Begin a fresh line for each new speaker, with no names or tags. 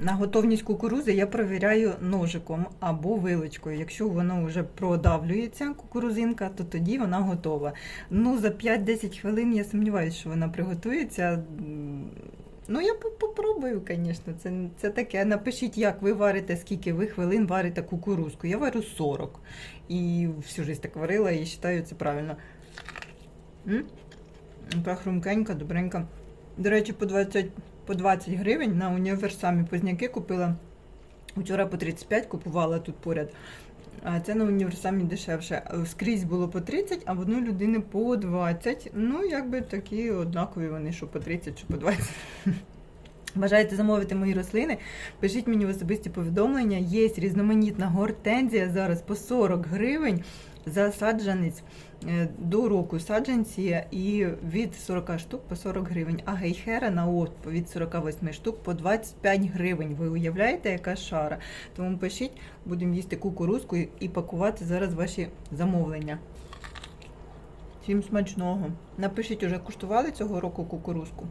На готовність кукурузи я перевіряю ножиком або вилочкою. Якщо воно вже продавлюється, кукурузинка, то тоді вона готова. Ну, за 5-10 хвилин я сумніваюся, що вона приготується. Ну, я по- попробую, звісно. Це, це таке. Напишіть, як ви варите, скільки ви хвилин варите кукурузку. Я варю 40. І всю життя так варила і вважаю це правильно. Така хрумкенька, добренька. До речі, по 20, по 20 гривень на універсамі позняки купила. Вчора по 35 купувала тут поряд. А це на універсамі дешевше. Скрізь було по 30, а в одної людини по 20. Ну, якби такі однакові вони, що по 30, що по 20. Бажаєте замовити мої рослини? Пишіть мені в особисті повідомлення. Є різноманітна гортензія зараз по 40 гривень за саджанець е, до року саджанці і від 40 штук по 40 гривень. А гейхера на опт від 48 штук по 25 гривень. Ви уявляєте, яка шара? Тому пишіть, будемо їсти кукурузку і- і пакувати зараз ваші замовлення. Всім смачного. Напишіть, уже куштували цього року кукурузку?